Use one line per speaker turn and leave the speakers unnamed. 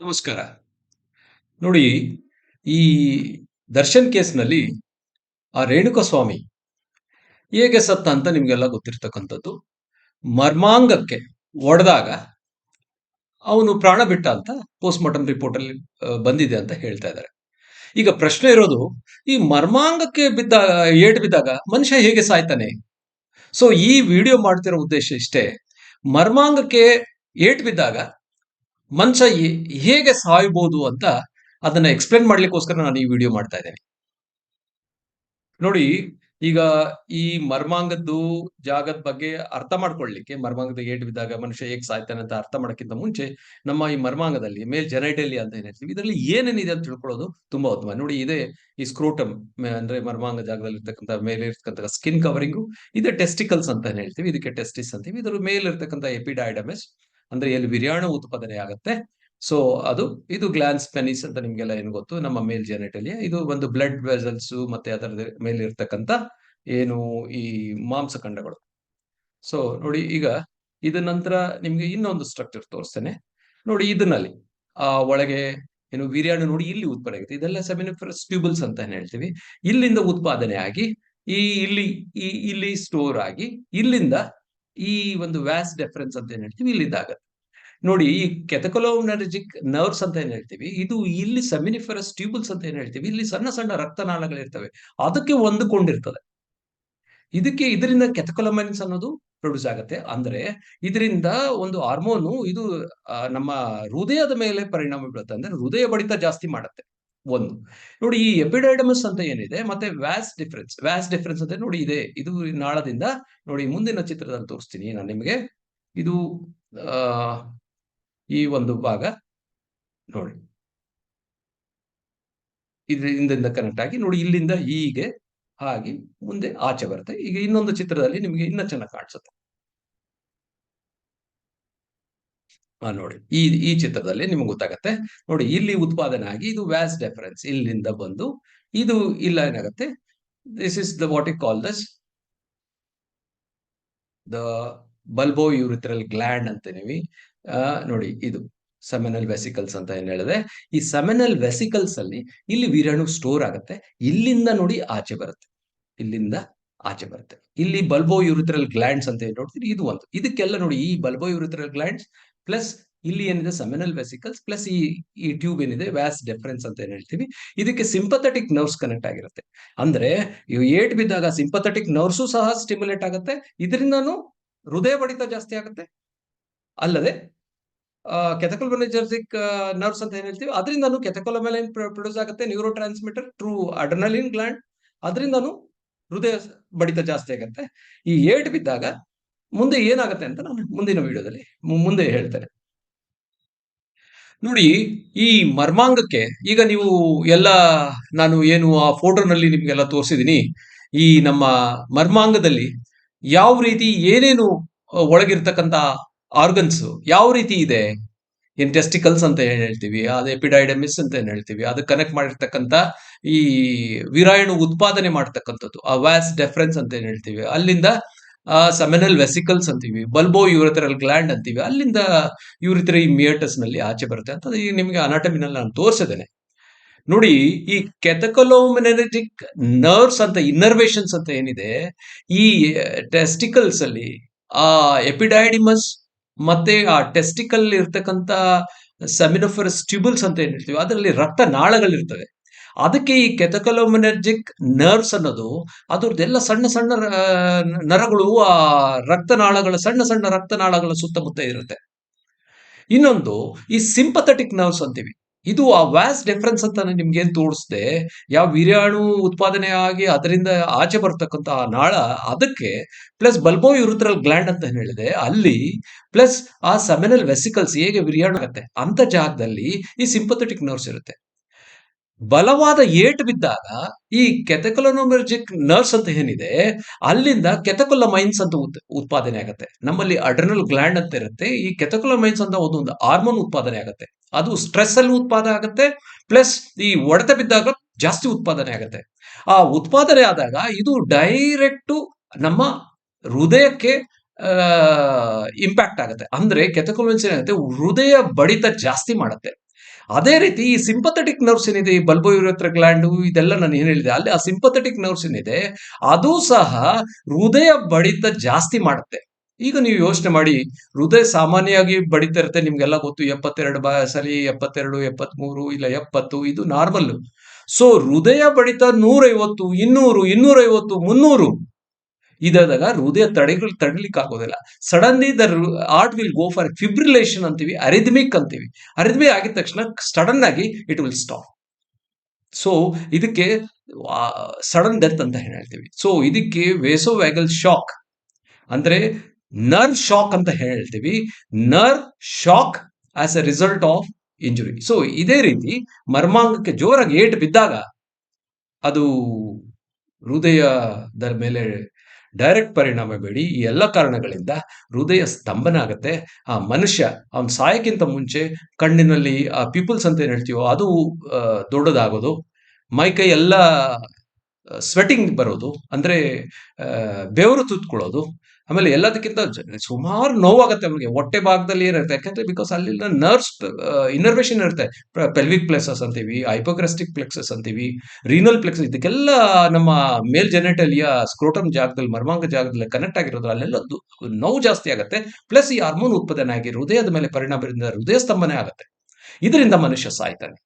ನಮಸ್ಕಾರ. ನೋಡಿ, ಈ ದರ್ಶನ್ ಕೇಸ್ನಲ್ಲಿ ಆ ರೇಣುಕಸ್ವಾಮಿ ಹೇಗೆ ಸತ್ತ ಅಂತ ನಿಮ್ಗೆಲ್ಲ ಗೊತ್ತಿರ್ತಕ್ಕಂಥದ್ದು. ಮರ್ಮಾಂಗಕ್ಕೆ ಒಡೆದಾಗ ಅವನು ಪ್ರಾಣ ಬಿಟ್ಟ ಅಂತ ಪೋಸ್ಟ್ ಮಾರ್ಟಮ್ ರಿಪೋರ್ಟ್ ಅಲ್ಲಿ ಬಂದಿದೆ ಅಂತ ಹೇಳ್ತಾ ಇದ್ದಾರೆ. ಈಗ ಪ್ರಶ್ನೆ ಇರೋದು, ಈ ಮರ್ಮಾಂಗಕ್ಕೆ ಬಿದ್ದಾಗ ಏಟ್ ಬಿದ್ದಾಗ ಮನುಷ್ಯ ಹೇಗೆ ಸಾಯ್ತಾನೆ? ಸೊ ಈ ವಿಡಿಯೋ ಮಾಡ್ತಿರೋ ಉದ್ದೇಶ ಇಷ್ಟೇ, ಮರ್ಮಾಂಗಕ್ಕೆ ಏಟ್ ಬಿದ್ದಾಗ ಮನುಷ್ಯ ಹೇಗೆ ಸಾಯ್ಬೋದು ಅಂತ ಅದನ್ನ ಎಕ್ಸ್ಪ್ಲೇನ್ ಮಾಡ್ಲಿಕ್ಕೋಸ್ಕರ ನಾನು ಈ ವಿಡಿಯೋ ಮಾಡ್ತಾ ಇದ್ದೇನೆ. ನೋಡಿ, ಈಗ ಈ ಮರ್ಮಾಂಗದ್ದು ಜಾಗದ ಬಗ್ಗೆ ಅರ್ಥ ಮಾಡ್ಕೊಳ್ಳಿಕ್ಕೆ ಮರ್ಮಾಂಗದ ಏಟ್ ಬಿದ್ದಾಗ ಮನುಷ್ಯ ಹೇಗೆ ಸಾಯ್ತಾನೆ ಅಂತ ಅರ್ಥ ಮಾಡೋಕ್ಕಿಂತ ಮುಂಚೆ ನಮ್ಮ ಈ ಮರ್ಮಾಂಗದಲ್ಲಿ, ಮೇಲ್ ಜನೈಟಲಿ ಅಂತ ಏನ್ ಹೇಳ್ತೀವಿ ಇದರಲ್ಲಿ ಏನೇನಿದೆ ಅಂತ ತಿಳ್ಕೊಳ್ಳೋದು ತುಂಬಾ ಉತ್ತಮ. ನೋಡಿ, ಇದೆ ಈ ಸ್ಕ್ರೋಟಮ್ ಅಂದ್ರೆ ಮರ್ಮಾಂಗ ಜಾಗದಲ್ಲಿ ಇರ್ತಕ್ಕಂಥ ಮೇಲೆ ಇರ್ತಕ್ಕಂಥ ಸ್ಕಿನ್ ಕವರಿಂಗು ಇದೆ ಟೆಸ್ಟಿಕಲ್ಸ್ ಅಂತ ಹೇಳ್ತೀವಿ, ಇದಕ್ಕೆ ಟೆಸ್ಟಿಸ್ ಅಂತೀವಿ ಇದರ ಮೇಲೆ ಇರ್ತಕ್ಕಂಥ ಎಪಿಡೈಡಮಿಸ್ ಅಂದ್ರೆ ಎಲ್ಲಿ ವಿರ್ಯಾಣು ಉತ್ಪಾದನೆ ಆಗುತ್ತೆ. ಸೊ ಅದು, ಇದು ಗ್ಲಾನ್ಸ್ ಪೆನಿಸ್ ಅಂತ ನಿಮ್ಗೆಲ್ಲ ಏನು ಗೊತ್ತು? ನಮ್ಮ ಮೇಲ್ ಜೆನೆಟಲಿಯ ಇದು ಒಂದು ಬ್ಲಡ್ ವೆಸಲ್ಸ್ ಮತ್ತೆ ಅದರ ಮೇಲೆ ಇರ್ತಕ್ಕಂತ ಏನು ಈ ಮಾಂಸಖಂಡಗಳು ಸೊ ನೋಡಿ, ಈಗ ಇದ ನಂತರ ನಿಮ್ಗೆ ಇನ್ನೊಂದು ಸ್ಟ್ರಕ್ಚರ್ ತೋರಿಸ್ತೇನೆ. ನೋಡಿ ಇದನ್ನಲ್ಲಿ ಆ ಒಳಗೆ ಏನು ವೀರ್ಯಾಣು ನೋಡಿ ಇಲ್ಲಿ ಉತ್ಪನ್ನ ಆಗುತ್ತೆ. ಇದೆಲ್ಲ ಸೆಮಿನಿಫರಸ್ ಟ್ಯೂಬಲ್ಸ್ ಅಂತ ಹೇಳ್ತೀವಿ. ಇಲ್ಲಿಂದ ಉತ್ಪಾದನೆ ಆಗಿ ಈ ಇಲ್ಲಿ ಇಲ್ಲಿ ಸ್ಟೋರ್ ಆಗಿ, ಇಲ್ಲಿಂದ ಈ ಒಂದು ವ್ಯಾಸ್ ಡೆಫರೆನ್ಸ್ ಅಂತ ಏನ್ ಹೇಳ್ತೀವಿ? ಇಲ್ಲಿ ಆಗತ್ತೆ ನೋಡಿ, ಈ ಕೆತಕೊಲೋನರ್ಜಿಕ್ ನರ್ವ್ಸ್ ಅಂತ ಏನ್ ಹೇಳ್ತೀವಿ? ಇದು ಇಲ್ಲಿ ಸೆಮಿನಿಫರಸ್ ಟ್ಯೂಬಲ್ಸ್ ಅಂತ ಏನ್ ಹೇಳ್ತೀವಿ? ಇಲ್ಲಿ ಸಣ್ಣ ಸಣ್ಣ ರಕ್ತನಾಳಗಳಿರ್ತವೆ. ಅದಕ್ಕೆ ಹೊಂದಿಕೊಂಡಿರ್ತದೆ ಇದಕ್ಕೆ ಇದರಿಂದ ಕೆತಕೊಲಮೈನ್ಸ್ ಅನ್ನೋದು ಪ್ರೊಡ್ಯೂಸ್ ಆಗುತ್ತೆ. ಅಂದ್ರೆ ಇದರಿಂದ ಒಂದು ಹಾರ್ಮೋನು ಇದು ನಮ್ಮ ಹೃದಯದ ಮೇಲೆ ಪರಿಣಾಮ ಬೀಳುತ್ತೆ. ಅಂದ್ರೆ ಹೃದಯ ಬಡಿತ ಜಾಸ್ತಿ ಮಾಡುತ್ತೆ. ಒಂದು. ನೋಡಿ, ಈ ಎಪಿಡೈಡಮಸ್ ಅಂತ ಏನಿದೆ, ಮತ್ತೆ ವ್ಯಾಸ್ ಡಿಫರೆನ್ಸ್ ವ್ಯಾಸ್ ಡಿಫರೆನ್ಸ್ ಅಂತ ನೋಡಿ, ಇದೆ. ಇದು ನಾಳದಿಂದ ನೋಡಿ, ಮುಂದಿನ ಚಿತ್ರದಲ್ಲಿ ತೋರಿಸ್ತೀನಿ ನಾನು ನಿಮಗೆ. ಇದು ಈ ಒಂದು ಭಾಗ ನೋಡಿ. ಇದರಿಂದ ಕನೆಕ್ಟ್ ಆಗಿ ನೋಡಿ, ಇಲ್ಲಿಂದ ಹೀಗೆ, ಹಾಗೆ ಮುಂದೆ ಆಚೆ ಬರುತ್ತೆ. ಈಗ ಇನ್ನೊಂದು ಚಿತ್ರದಲ್ಲಿ ನಿಮಗೆ ಇನ್ನ ಚೆನ್ನಾಗಿ ಕಾಣಿಸುತ್ತೆ. ನೋಡಿ, ಈ ಈ ಚಿತ್ರದಲ್ಲಿ ನಿಮ್ಗೆ ಗೊತ್ತಾಗತ್ತೆ. ನೋಡಿ, ಇಲ್ಲಿ ಉತ್ಪಾದನೆ ಆಗಿ ಇದು ವ್ಯಾಸ್ ಡೆಫರೆನ್ಸ್ ಇಲ್ಲಿಂದ ಬಂದು ಇದು ಇಲ್ಲ ಏನಾಗುತ್ತೆ this is the what we call this the bulbo urethral gland ಅಂತೀವಿ ನೋಡಿ, ಇದು ಸೆಮೆನಲ್ ವೆಸಿಕಲ್ಸ್ ಅಂತ ಏನ್ ಹೇಳಿದೆ. ಈ ಸೆಮೆನಲ್ ವೆಸಿಕಲ್ಸ್ ಅಲ್ಲಿ ಇಲ್ಲಿ ವೀರಾಣು ಸ್ಟೋರ್ ಆಗುತ್ತೆ. ಇಲ್ಲಿಂದ ನೋಡಿ ಆಚೆ ಬರುತ್ತೆ. ಇಲ್ಲಿಂದ ಆಚೆ ಬರುತ್ತೆ. ಇಲ್ಲಿ ಬಲ್ಬೋ ಯೂರಿಥ್ರಲ್ ಗ್ಲ್ಯಾಂಡ್ಸ್ ಅಂತ ಏನ್ ನೋಡ್ತೀರಿ? ಇದು ಒಂದು. ಇದಕ್ಕೆಲ್ಲ ನೋಡಿ, ಈ ಬಲ್ಬೋ ಯೂರಿಥ್ರಲ್ ಗ್ಲ್ಯಾಂಡ್ಸ್ ಪ್ಲಸ್ ಇಲ್ಲಿ ಏನಿದೆ? ಸೆಮಿನಲ್ ವೆಸಿಕಲ್ಸ್ ಪ್ಲಸ್ ಈ ಈ ಟ್ಯೂಬ್ ಏನಿದೆ? ವ್ಯಾಸ್ ಡಿಫರೆನ್ಸ್ ಅಂತ ಏನ್ ಹೇಳ್ತೀವಿ. ಇದಕ್ಕೆ ಸಿಂಪಥೆಟಿಕ್ ನರ್ವ್ಸ್ ಕನೆಕ್ಟ್ ಆಗಿರುತ್ತೆ. ಅಂದ್ರೆ ಏಟ್ ಬಿದ್ದಾಗ ಸಿಂಪಥೆಟಿಕ್ ನರ್ವ್ಸು ಸಹ ಸ್ಟಿಮ್ಯುಲೇಟ್ ಆಗುತ್ತೆ. ಇದರಿಂದನೂ ಹೃದಯ ಬಡಿತ ಜಾಸ್ತಿ ಆಗುತ್ತೆ. ಅಲ್ಲದೆ ಕೆಥಕೊಲಮೈನರ್ಜಿಕ್ ನರ್ವ್ಸ್ ಅಂತ ಏನ್ ಹೇಳ್ತೀವಿ? ಅದರಿಂದನೂ ಕೆಥಕೊಲಮೈನ್ ಪ್ರೊಡ್ಯೂಸ್ ಆಗುತ್ತೆ. Neurotransmitter through adrenaline gland ಅದರಿಂದನೂ ಹೃದಯ ಬಡಿತ ಜಾಸ್ತಿ ಆಗುತ್ತೆ. ಈ ಏಟ್ ಬಿದ್ದಾಗ ಮುಂದೆ ಏನಾಗುತ್ತೆ ಅಂತ ನಾನು ಮುಂದಿನ ವಿಡಿಯೋದಲ್ಲಿ ಮುಂದೆ ಹೇಳ್ತೇನೆ. ನೋಡಿ, ಈ ಮರ್ಮಾಂಗಕ್ಕೆ ಈಗ ನೀವು ಎಲ್ಲ ನಾನು ಏನು ಆ ಫೋಟೋನಲ್ಲಿ ನಿಮ್ಗೆಲ್ಲ ತೋರಿಸಿದೀನಿ ಈ ನಮ್ಮ ಮರ್ಮಾಂಗದಲ್ಲಿ ಯಾವ ರೀತಿ ಏನೇನು ಒಳಗಿರ್ತಕ್ಕಂಥ ಆರ್ಗನ್ಸ್ ಯಾವ ರೀತಿ ಇದೆ? ಇಂಟೆಸ್ಟಿಕಲ್ಸ್ ಟೆಸ್ಟಿಕಲ್ಸ್ ಅಂತ ಏನ್ ಹೇಳ್ತೀವಿ, ಅದು ಎಪಿಡೈಡಮಿಸ್ ಅಂತ ಏನ್ ಹೇಳ್ತೀವಿ, ಅದು ಕನೆಕ್ಟ್ ಮಾಡಿರ್ತಕ್ಕಂಥ ಈ ವಿರಾಯಣು ಉತ್ಪಾದನೆ ಮಾಡ್ತಕ್ಕಂಥದ್ದು, ಆ ವ್ಯಾಸ್ ಡೆಫರೆನ್ಸ್ ಅಂತ ಏನ್ ಹೇಳ್ತೀವಿ, ಅಲ್ಲಿಂದ ಸೆಮೆನಲ್ ವೆಸಿಕಲ್ಸ್ ಅಂತೀವಿ ಬಲ್ಬೋ ಯೂರಿಥರಲ್ ಗ್ಲ್ಯಾಂಡ್ ಅಂತೀವಿ, ಅಲ್ಲಿಂದ ಯೂರಿಥರಿ ಮಿಯಟಸ್ನಲ್ಲಿ ಆಚೆ ಬರುತ್ತೆ ಅಂತ ನಿಮಗೆ ಅನಾಟಮಿನಲ್ಲಿ ನಾನು ತೋರಿಸಿದ್ದೇನೆ. ನೋಡಿ, ಈ ಕೆಥಕೊಲೋಮಿನೆಟಿಕ್ ನರ್ವ್ಸ್ ಅಂತ ಇನ್ನರ್ವೇಷನ್ಸ್ ಅಂತ ಏನಿದೆ, ಈ ಟೆಸ್ಟಿಕಲ್ಸ್ ಅಲ್ಲಿ, ಆ ಎಪಿಡೈಡಿಮಸ್ ಮತ್ತೆ ಆ ಟೆಸ್ಟಿಕಲ್ ಇರ್ತಕ್ಕಂಥ ಸೆಮಿನೋಫರಸ್ ಟ್ಯೂಬಲ್ಸ್ ಅಂತ ಏನ್ ಹೇಳ್ತೀವಿ, ಅದರಲ್ಲಿ ರಕ್ತ ನಾಳಗಳಿರ್ತವೆ ಅದಕ್ಕೆ ಈ ಕೆಥಕೊಲೋಮಿನರ್ಜಿಕ್ ನರ್ವ್ಸ್ ಅನ್ನೋದು, ಅದ್ರದ್ದೆಲ್ಲ ಸಣ್ಣ ಸಣ್ಣ ನರಗಳು, ಆ ರಕ್ತನಾಳಗಳ, ಸಣ್ಣ ಸಣ್ಣ ರಕ್ತನಾಳಗಳ ಸುತ್ತಮುತ್ತ ಇರುತ್ತೆ. ಇನ್ನೊಂದು, ಈ ಸಿಂಪಥೆಟಿಕ್ ನರ್ವ್ಸ್ ಅಂತೀವಿ. ಇದು ಆ ವ್ಯಾಸ್ ಡಿಫ್ರೆನ್ಸ್ ಅಂತ ನಿಮ್ಗೆ ಏನ್ ತೋರಿಸ್ದೆ, ಯಾವ ವೀರ್ಯಾಣು ಉತ್ಪಾದನೆ ಆಗಿ ಅದರಿಂದ ಆಚೆ ಬರ್ತಕ್ಕಂಥ ಆ ನಾಳ, ಅದಕ್ಕೆ ಪ್ಲಸ್ ಬಲ್ಬೋ ಯುರುತ್ರಲ್ ಗ್ಲ್ಯಾಂಡ್ ಅಂತ ಹೇಳಿದೆ. ಅಲ್ಲಿ ಪ್ಲಸ್ ಆ ಸೆಮೆನಲ್ ವೆಸಿಕಲ್ಸ್ ಹೇಗೆ ವಿರ್ಯಾಣು ಆಗುತ್ತೆ, ಅಂತ ಜಾಗದಲ್ಲಿ ಈ ಸಿಂಪಥೆಟಿಕ್ ನರ್ವ್ಸ್ ಇರುತ್ತೆ. ಬಲವಾದ ಏಟು ಬಿದ್ದಾಗ ಈ ಕೆಥಕೊಲೋನೊಮರ್ಜಿಕ್ ನರ್ವ್ಸ್ ಅಂತ ಏನಿದೆ, ಅಲ್ಲಿಂದ ಕೆಥಕೊಲಮೈನ್ಸ್ ಅಂತ ಉತ್- ಉತ್ಪಾದನೆ ಆಗುತ್ತೆ. ನಮ್ಮಲ್ಲಿ ಅಡ್ರನಲ್ ಗ್ಲ್ಯಾಂಡ್ ಅಂತ ಇರುತ್ತೆ. ಈ ಕೆಥಕೊಲಮೈನ್ಸ್ ಅಂತ ಒಂದೊಂದು ಹಾರ್ಮೋನ್ ಉತ್ಪಾದನೆ ಆಗುತ್ತೆ. ಅದು ಸ್ಟ್ರೆಸ್ ಅಲ್ಲಿ ಉತ್ಪಾದನೆ ಆಗುತ್ತೆ, ಪ್ಲಸ್ ಈ ಹೊಡೆತ ಬಿದ್ದಾಗ ಜಾಸ್ತಿ ಉತ್ಪಾದನೆ ಆಗುತ್ತೆ. ಆ ಉತ್ಪಾದನೆ ಆದಾಗ ಇದು ಡೈರೆಕ್ಟ್ ನಮ್ಮ ಹೃದಯಕ್ಕೆ ಇಂಪ್ಯಾಕ್ಟ್ ಆಗುತ್ತೆ. ಅಂದ್ರೆ ಕೆಥಕೊಲಮೈನ್ಸ್ ಏನಾಗುತ್ತೆ, ಹೃದಯ ಬಡಿತ ಜಾಸ್ತಿ ಮಾಡುತ್ತೆ. ಅದೇ ರೀತಿ ಈ ಸಿಂಪಥೆಟಿಕ್ ನರ್ವ್ಸ್ ಏನಿದೆ, ಈ ಬಲ್ಬೋಯುರತ್ರ ಗ್ಲ್ಯಾಂಡು ಇದೆಲ್ಲ ನಾನು ಏನು ಹೇಳಿದೆ, ಅಲ್ಲಿ ಆ ಸಿಂಪಥೆಟಿಕ್ ನರ್ವ್ಸ್ ಏನಿದೆ, ಅದು ಸಹ ಹೃದಯ ಬಡಿತ ಜಾಸ್ತಿ ಮಾಡುತ್ತೆ. ಈಗ ನೀವು ಯೋಚನೆ ಮಾಡಿ, ಹೃದಯ ಸಾಮಾನ್ಯವಾಗಿ ಬಡಿತ ಇರುತ್ತೆ, ನಿಮ್ಗೆಲ್ಲ ಗೊತ್ತು, ಎಪ್ಪತ್ತೆರಡು ಸರಿ, ಎಪ್ಪತ್ತೆರಡು, ಎಪ್ಪತ್ಮೂರು, ಇಲ್ಲ ಎಪ್ಪತ್ತು, ಇದು ನಾರ್ಮಲ್ ಸೊ, ಹೃದಯ ಬಡಿತ ನೂರೈವತ್ತು, ಇನ್ನೂರು, ಇನ್ನೂರೈವತ್ತು, ಮುನ್ನೂರು. ಇದಾದಾಗ ಹೃದಯ ತಡೆಗಳು ತಡಲಿಕ್ಕೆ ಆಗೋದಿಲ್ಲ. Suddenly the heart will go for fibrillation ಅಂತೀವಿ ಅರಿದ್ಮಿಕ್ ಅಂತೀವಿ. ಅರಿದ್ಮಿ ಆಗಿದ ತಕ್ಷಣ ಸಡನ್ ಆಗಿ ಇಟ್ ವಿಲ್ ಸ್ಟಾಪ್ ಸೊ ಇದಕ್ಕೆ ಸಡನ್ ಡೆತ್ ಅಂತ ಹೇಳ್ತೀವಿ. ಸೊ ಇದಕ್ಕೆ ವೇಸೋವ್ಯಾಗಲ್ ಶಾಕ್ ಅಂದ್ರೆ ನರ್ವ್ ಶಾಕ್ ಅಂತ ಹೇಳ್ತೀವಿ. Nerve shock as a result of injury so ಇದೇ ರೀತಿ ಮರ್ಮಾಂಗಕ್ಕೆ ಜೋರಾಗಿ ಏಟು ಬಿದ್ದಾಗ ಅದು ಹೃದಯದ ಮೇಲೆ ಡೈರೆಕ್ಟ್ ಪರಿಣಾಮ ಬೇಡಿ ಈ ಎಲ್ಲ ಕಾರಣಗಳಿಂದ ಹೃದಯ ಸ್ತಂಭನ ಆಗುತ್ತೆ ಆ ಮನುಷ್ಯ ಅವನ್ ಸಾಯಕ್ಕಿಂತ ಮುಂಚೆ ಕಣ್ಣಿನಲ್ಲಿ ಆ ಪೀಪಲ್ಸ್ ಅಂತ ಏನ್ ಹೇಳ್ತೀವೋ ಅದು ದೊಡ್ಡದಾಗೋದು. ಮೈಕೈ ಎಲ್ಲ ಸ್ವೆಟಿಂಗ್ ಬರೋದು, ಅಂದ್ರೆ ಬೆವರು ತುತ್ಕೊಳ್ಳೋದು, ಆಮೇಲೆ ಎಲ್ಲದಕ್ಕಿಂತ ಸುಮಾರು ನೋವಾಗುತ್ತೆ ನಮಗೆ, ಹೊಟ್ಟೆ ಭಾಗದಲ್ಲಿ ಏನಿರುತ್ತೆ ಯಾಕಂದ್ರೆ ಬಿಕಾಸ್ ಅಲ್ಲಿನ ನರ್ವ್ಸ್ ಇನ್ನರ್ವೇಷನ್ ಇರುತ್ತೆ. ಪೆಲ್ವಿಕ್ ಪ್ಲೇಸಸ್ ಅಂತೀವಿ ಹೈಪೋಕ್ರೆಸ್ಟಿಕ್ ಪ್ಲೆಕ್ಸಸ್ ಅಂತೀವಿ ರೀನಲ್ ಪ್ಲೆಕ್ಸಸ್ ಇದಕ್ಕೆಲ್ಲ ನಮ್ಮ ಮೇಲ್ ಜೆನೆಟಲಿಯ ಸ್ಕ್ರೋಟಮ್ ಜಾಗದಲ್ಲಿ, ಮರ್ಮಾಂಗ ಜಾಗದಲ್ಲಿ ಕನೆಕ್ಟ್ ಆಗಿರೋದು, ಅಲ್ಲೆಲ್ಲ ನೋವು ಜಾಸ್ತಿ ಆಗುತ್ತೆ. ಪ್ಲಸ್ ಈ ಹಾರ್ಮೋನ್ ಉತ್ಪಾದನೆ ಆಗಿ ಹೃದಯದ ಮೇಲೆ ಪರಿಣಾಮ ಹೃದಯ ಸ್ತಂಭನೆ ಆಗುತ್ತೆ. ಇದರಿಂದ ಮನುಷ್ಯ ಸಾಯ್ತಾನೆ.